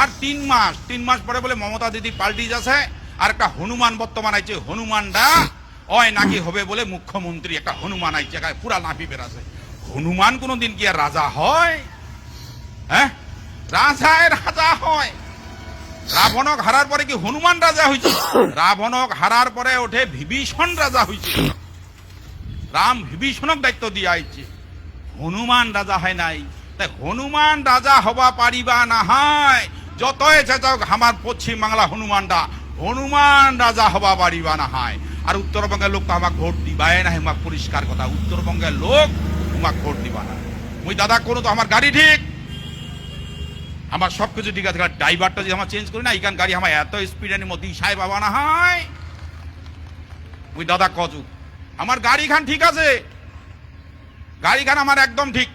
আর তিন মাস তিন মাস পরে বলে মমতা দিদি পাল্টি যাচ্ছে, আর একটা হনুমান বর্তমান আইছে, হনুমানটা অয় নাকি হবে বলে মুখ্যমন্ত্রী একটা হনুমান আইছে পুরা নাভি বেরাছে হনুমান কোনোদিন কি আর রাজা হয়? হ্যাঁ? রাজায় রাজা হয়। রাবণক হারার পরে কি হনুমান রাজা হয়েছে রাবণক হারার পরে ওঠে বিভীষণ রাজা হয়েছে রাম বিভীষণক দায়িত্ব দিয়া আইছে। হনুমান রাজা হয় নাই। তাই হনুমান রাজা হবা পারিবা না হয়। যতই চেঁচাও আমার পশ্চিম বাংলা হনুমানটা হনুমান রাজা হবা পারিবা না হয় আর উত্তরবঙ্গের লোক তো আমাকে ভোট দিবাই না আমাকে পরিষ্কার কথা। উত্তরবঙ্গের লোক তোমাকে ভোট দিবা না। মুই দাদা কোনো তো আমার গাড়ি ঠিক। আমার সব কিছু ঠিক আছে ড্রাইভারটা যদি আমার চেঞ্জ করি না, এইখান গাড়ি আমার এত স্পিডের মধ্যে সাহেব বাবা না হয় ওই দাদা কজু, আমার গাড়ি খান ঠিক আছে। গাড়ি খান আমার একদম ঠিক।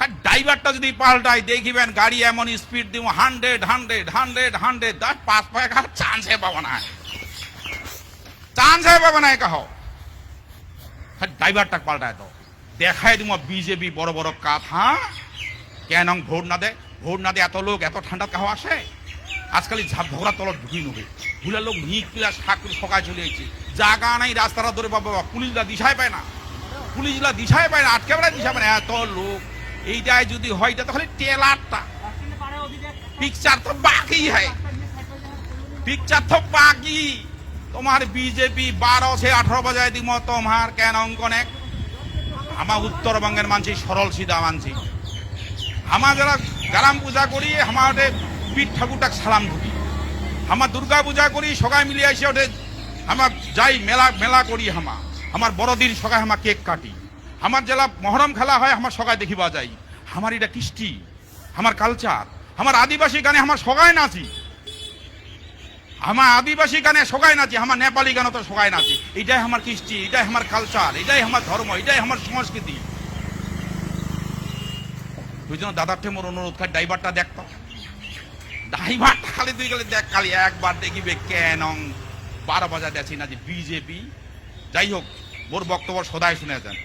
খালি ড্রাইভারটা যদি পাল্টায়, দেখিবেন গাড়ি এমন স্পিড দিব হান্ড্রেড হান্ড্রেড হান্ড্রেড হান্ড্রেড দশ, পাঁচ পায়ে খাল চান্সে পাবো না। চান্সে পাবো না কাহ হ্যাঁ ড্রাইভারটা পাল্টায় তো দেখাই দিব বিজেপি বড় বড় কথা। কেন ভোট না দে ভোট না দে এত লোক, এত ঠান্ডা কাহ আসে? আজকাল ঝাপ ঝগড়া তলত ঢুকিয়ে নেবে। ভুলের লোক নিক পিলা শাক সকাল চলে যাচ্ছে। জায়গা নাই, রাস্তাটা ধরে বাবা পুলিশরা দিশায় পায় না। পুলিশরা দিশায় পায় না, আটকে বেড়ায় দিশায় পায় না। এত লোক। এইটাই যদি হয়, এটা তো খালি টেলারটা। পিকচার তো বাকি হয় পিকচার তো বাকি। তোমার বিজেপি বারো সে আঠারো বাজায় দিব তোমার কেন অঙ্কনেক আমার উত্তরবঙ্গের মানছি, সরল সিধা মানছি। আমার যারা গারাম পূজা করি, আমার পীঠ ঠাকুরটাক সালাম ধরি আমার দুর্গা পূজা করি, সবাই মিলে এসে ওঠে, আমার যাই মেলা মেলা করি হামা। আমার বড়দিন সবাই আমার কেক কাটি। আমার জেলা মহরম খেলা হয়, আমার সবাই দেখিবা যাই আমার এটা কৃষ্টি, আমার কালচার আমার আদিবাসী গানে আমার সবাই নাচি। আমার আদিবাসী গানে সবাই নাচি, আমার নেপালি গানে তো সবাই নাচি। এটাই আমার কৃষ্টি, এটাই আমার কালচার এটাই আমার ধর্ম, এটাই আমার সংস্কৃতি। ওই জন্য দাদার থেকে মোর অনুরোধ খালি ড্রাইভারটা দেখতো ড্রাইভারটা খালি তুই গেলে দেখ, খালি একবার দেখিবে কেন। বারো বাজা দেখছি না যে বিজেপি। যাই হোক, মোর বক্তব্য সদায় শুনে যান